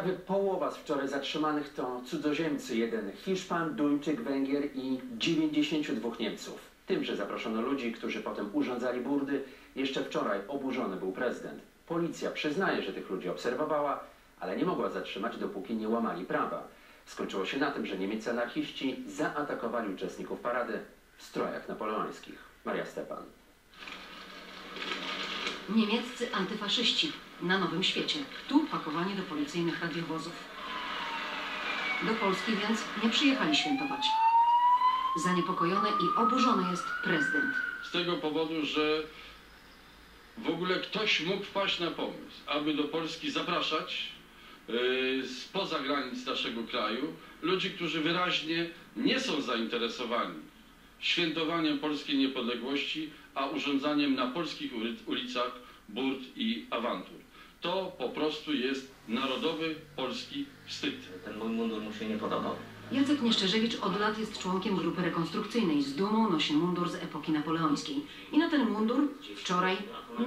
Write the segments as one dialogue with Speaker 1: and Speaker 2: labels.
Speaker 1: Prawie połowa z wczoraj zatrzymanych to cudzoziemcy. Jeden Hiszpan, Duńczyk, Węgier i 92 Niemców. Tymże zaproszono ludzi, którzy potem urządzali burdy. Jeszcze wczoraj oburzony był prezydent. Policja przyznaje, że tych ludzi obserwowała, ale nie mogła zatrzymać, dopóki nie łamali prawa. Skończyło się na tym, że niemieccy anarchiści zaatakowali uczestników parady w strojach napoleońskich. Maria Stepan.
Speaker 2: Niemieccy antyfaszyści na Nowym Świecie. Tu pakowani do policyjnych radiowozów. Do Polski więc nie przyjechali świętować. Zaniepokojony i oburzony jest prezydent.
Speaker 3: Z tego powodu, że w ogóle ktoś mógł wpaść na pomysł, aby do Polski zapraszać yy, spoza granic naszego kraju ludzi, którzy wyraźnie nie są zainteresowani świętowaniem polskiej niepodległości, a urządzaniem na polskich ulic- ulicach burd i awantur. To po prostu jest narodowy polski wstyd.
Speaker 4: Ten mój mundur mu się nie podobał.
Speaker 2: Jacek Nieszczerzewicz od lat jest członkiem grupy rekonstrukcyjnej. Z dumą nosi mundur z epoki napoleońskiej. I na ten mundur wczoraj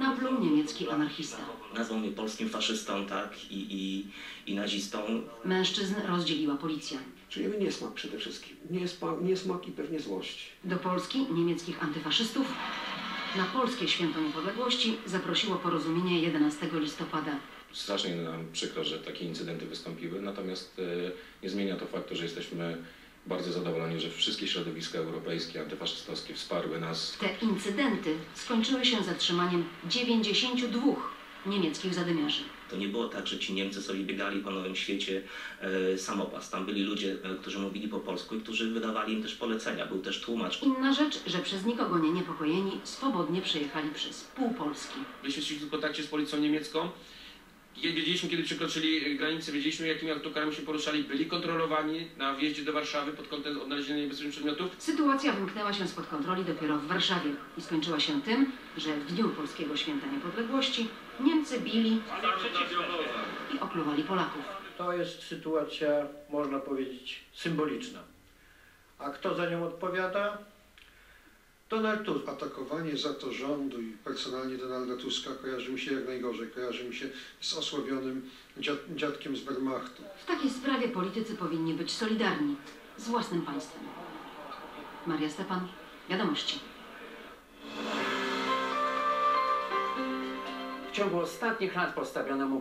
Speaker 2: napluł niemiecki anarchista.
Speaker 4: Nazwał mnie polskim faszystą, tak, i, i, i nazistą.
Speaker 2: Mężczyzn rozdzieliła policja.
Speaker 5: Czujemy niesmak przede wszystkim. Niesmak, niesmak i pewnie złość.
Speaker 2: Do Polski niemieckich antyfaszystów na polskie święto niepodległości zaprosiło porozumienie 11 listopada.
Speaker 6: Strasznie nam przykro, że takie incydenty wystąpiły, natomiast e, nie zmienia to faktu, że jesteśmy bardzo zadowoleni, że wszystkie środowiska europejskie, antyfaszystowskie wsparły nas
Speaker 2: Te incydenty skończyły się zatrzymaniem 92 niemieckich zadymiarzy.
Speaker 4: To nie było tak, że ci Niemcy sobie biegali po Nowym Świecie e, samopas. Tam byli ludzie, e, którzy mówili po polsku i którzy wydawali im też polecenia. Był też tłumacz.
Speaker 2: Inna rzecz, że przez nikogo nie niepokojeni swobodnie przejechali przez pół Polski.
Speaker 7: Byliśmy w kontakcie z policją niemiecką. Kiedy Wiedzieliśmy, kiedy przekroczyli granicę, wiedzieliśmy, jakimi autokarami się poruszali. Byli kontrolowani na wjeździe do Warszawy pod kątem odnalezienia niebezpiecznych przedmiotów.
Speaker 2: Sytuacja wymknęła się spod kontroli dopiero w Warszawie i skończyła się tym, że w dniu polskiego święta niepodległości Niemcy bili i opluwali Polaków.
Speaker 8: To jest sytuacja, można powiedzieć, symboliczna. A kto za nią odpowiada? Donald Tusk.
Speaker 5: Atakowanie za to rządu i personalnie Donalda Tuska kojarzy mi się jak najgorzej. Kojarzy mi się z osłabionym dziad, dziadkiem z Wehrmachtu.
Speaker 2: W takiej sprawie politycy powinni być solidarni z własnym państwem. Maria Stepan, Wiadomości.
Speaker 1: W ciągu ostatnich lat postawiono mu